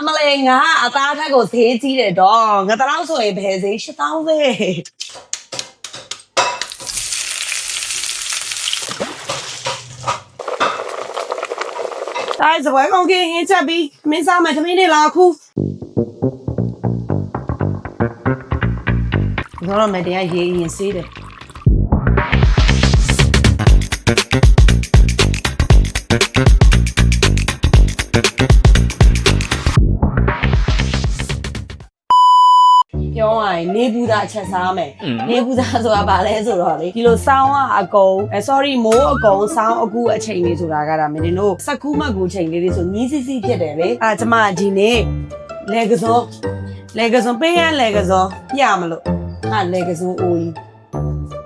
အမလေးငါအသားထက်ကိုဈေးကြီးတယ်တော့ငါတလောက်ဆိုရင်ဘယ်ဈေး8000ပဲတိုင်းစပွဲကုန်ကင်းရင်ချက်ပြီးမင်းစားမယ်သမီးနေလာခုတော့မတရားရေးရင်စေးတယ် ပြောရရင်နေဘူးသားချက်စားမယ်နေဘူးသားဆိုတာဗာလဲဆိုတော့လေဒီလိုစောင်းကအကုံအဲ sorry မိုးအကုံစောင်းအကူအချိန်လေးဆိုတာကဒါမင်းတို့စက်ကူးမကူချိန်လေးတွေဆိုနီးစီစီဖြစ်တယ်လေအဲကျမဒီနေ့လေကစောလေကစောပေးရလေကစောပြမလို့ဟာလေကစောအိုးကြီး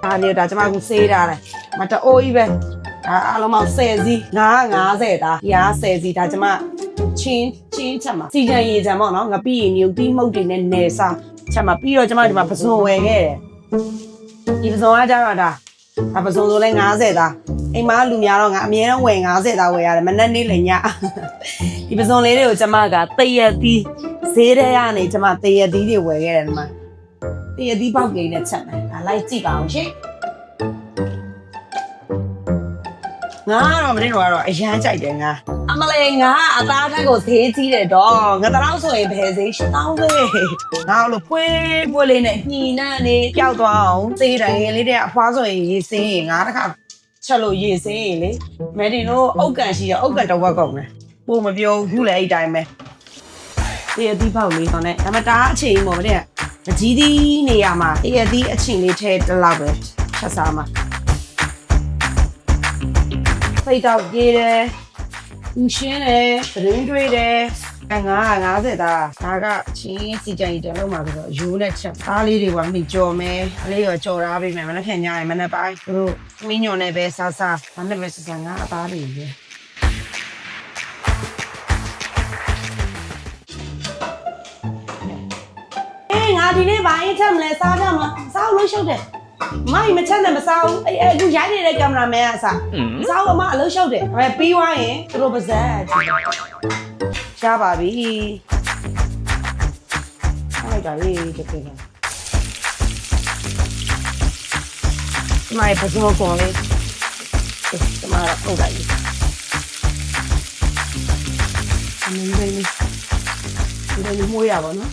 ဒါနေဒါကျမကစေးထားတယ်မတအိုးကြီးပဲဒါအလုံးမောင်10စီး950ဒါရာ10စီးဒါကျမချင်းချင်းချက်မှာစီကြံရေကြံပေါ့နော်ငပိရေမြုပ်တိမှုတ်တွေနဲ့နယ်စား ချက်မှာပြီးတော့ကျမဒီမှာပစုံဝယ်ခဲ့တယ်ဒီပစုံကကြတော့ဒါဒါပစုံဆိုလဲ90သားအိမ်မလူများတော့ငါအမြဲတမ်းဝယ်90သားဝယ်ရတယ်မနေ့နေ့လည်းညဒီပစုံလေးတွေကိုကျမကတရက်သီးဈေးထဲကနေကျမတရက်သီးတွေဝယ်ခဲ့တယ်ဒီမှာတရက်သီးပေါက်ကိန်းနဲ့ချက်မယ်ဒါလိုက်ကြည့်ပါအောင်ရှင်ငါကတော့မနေ့ကတော့အရန်ကြိုက်တယ်ငါ အမလေးငါအသားထက်ကိုဈေးကြီးတယ်တော့ငါတလောက်ဆိုရင်ဘယ်ဈေး8000ပဲငါလို့ဖွေးဖွေးလေးနဲ့ညှီနှံ့နေပျောက်သွားအောင်ဈေးတိုင်းလေးတဲ့အဖွားဆိုရင်ရေစင်းရင်ငါတခါချက်လို့ရေစင်းရင်လေမဲဒီတို့အုတ်ကန်ရှိရအုတ်ကန်တော့ဝက်ကုန်တယ်ပို့မပြောဘူးလေအဲ့တိုင်းပဲတရသီးပေါက်လေးတော့ねဒါမှတားအချိန်ပေါ့တဲ့ပကြီးသီးနေရာမှာတရသီးအချိန်လေးထဲတစ်လောက်ပဲချက်စားမှာဖိတ်တော့ရေးတယ်။ ဦးရှင်းတယ်။သတင်းတွေးတယ်။အဲ950သားဒါကချင်းစီကြိုင်တယ်လို့မှာဆိုတော့ယူနဲ့ချက်သားလေးတွေကမိကြော်မယ်။အလေးရောကြော်ထားပေးမယ်။မနေ့ဖြန်ညရင်မနေ့ပိုင်းသူတို့မင်းညွန်နဲ့ပဲစားစား။ဘာနဲ့ပဲစားစားငါအသားလေးပဲ။အေးငါဒီနေ့ဘာရင်ချက်မလဲစားကြမလား။စားလို့ရှုပ်တယ်။ မိုင်မချက်နဲ့မစားဘူးအေးအခုရိုက်နေတဲ့ကင်မရာမန်ကစားမစားဘူးအမအလုပ်ရှုပ်တယ်ဒါပေမဲ့ပြီးသွားရင်သူတို့ပါဇက်ရှားပါပြီအဲ့ဒါလေးတကယ်ကဒီမိုင်ပစုံကောလေးဒီမှာတော့လိုက်အမင်းလေးဒီလိုမျိုးရပါတော့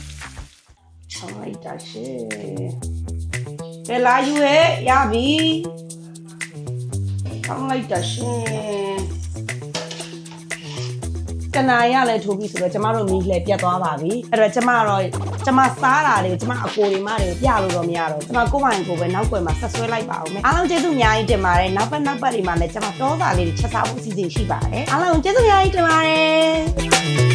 ဆောင်းလိုက်တာရှေ့ ကဲလာယူရဲ့ရပြီဆောင်းလိုက်တာရှင်ကနာရလဲထိုးပြီးဆိုတော့ကျမတို့မီးလှည့်ပြတ်သွားပါပြီအဲ့တော့ကျမတော့ကျမစားတာတွေကျမအကိုတွေမတွေပြလို့တော့မရတော့ကျမကိုယ်ပိုင်ကိုယ်ပဲနောက်ွယ်မှာဆက်ဆွဲလိုက်ပါအောင်မယ်အားလုံးကျေးဇူးအများကြီးတင်ပါတယ်နောက်ပတ်နောက်ပတ်တွေမှာလည်းကျမတောစာလေးတွေချက်စားဖို့အစီအစဉ်ရှိပါတယ်အားလုံးကျေးဇူးအများကြီးတင်ပါတယ်